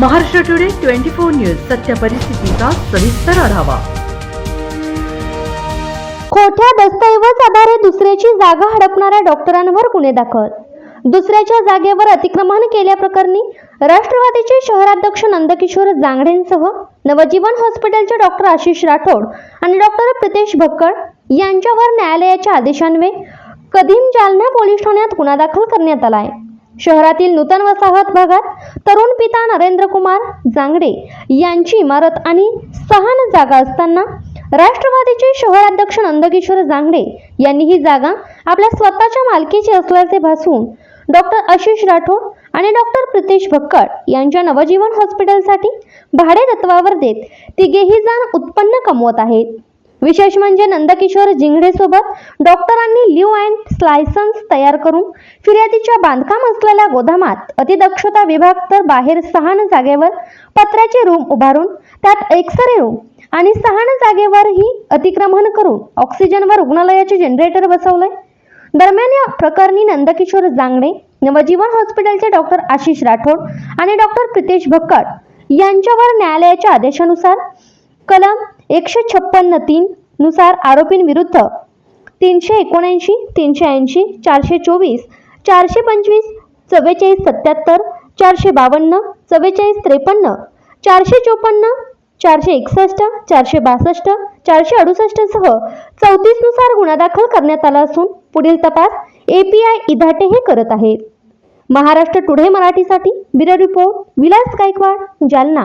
Maharashtra today twenty four news सत्य परिस्थितीचा सविस्तर आढावा. खोट्या दस्तऐवज आधारे दुसऱ्याची जागा हडपणाऱ्या डॉक्टरांवर गुन्हे दाखल. दुसऱ्याच्या जागेवर अतिक्रमण केल्याप्रकरणी राष्ट्रवादीचे शहराध्यक्ष नंदकिशोर जांगडेंसह नवजीवन हॉस्पिटलचे डॉक्टर आशिष राठोड आणि डॉक्टर प्रितेश भक्कड यांच्यावर न्यायालयाच्या आदेशान्वये कदीम जालना पोलीस ठाण्यात गुन्हा दाखल करण्यात आला आहे शहरातील नूतन वसाहत भागात तरुण पिता नरेंद्र कुमार जांगडे यांची इमारत आणि सहान जागा असताना राष्ट्रवादीचे शहराध्यक्ष नंदकिशोर जांगडे यांनी ही जागा आपल्या स्वतःच्या मालकीची असल्याचे भासवून डॉक्टर आशिष राठोड आणि डॉक्टर प्रितेश भक्कड यांच्या नवजीवन हॉस्पिटलसाठी भाडे तत्वावर देत तिघेही जण उत्पन्न कमवत आहेत. विशेष म्हणजे नंदकिशोर जिंगडेसोबत डॉक्टरांनी लिव्ह अँड स्लायसन्स तयार करून फिर्यादीच्या बांधकाम असलेल्या गोदामात अतिदक्षता विभाग तर बाहेर सहान जागेवर पत्र्याचे रूम उभारून त्यात एक्सरे रूम आणि सहान जागेवरही अतिक्रमण करून ऑक्सिजनवर रुग्णालयाचे जनरेटर बसवलंय दरम्यान या प्रकरणी नंदकिशोर जांगडे नवजीवन हॉस्पिटलचे डॉक्टर आशिष राठोड आणि डॉक्टर प्रितेश भक्कड यांच्यावर न्यायालयाच्या आदेशानुसार कलम एकशे छप्पन्न तीन नुसार आरोपींविरुद्ध तीनशे एकोणऐंशी तीनशे ऐंशी चारशे चोवीस चारशे पंचवीस चव्वेचाळीस सत्याहत्तर चारशे बावन्न चव्वेचाळीस त्रेपन्न चारशे चोपन्न चारशे एकसष्ट चारशे बासष्ट चारशे अडुसष्टसह चौतीसनुसार गुन्हा दाखल करण्यात आला असून पुढील तपास ए पी आय इधाटे हे करत आहेत. महाराष्ट्र टुडे मराठीसाठी ब्युरो रिपोर्ट विलास गायकवाड जालना.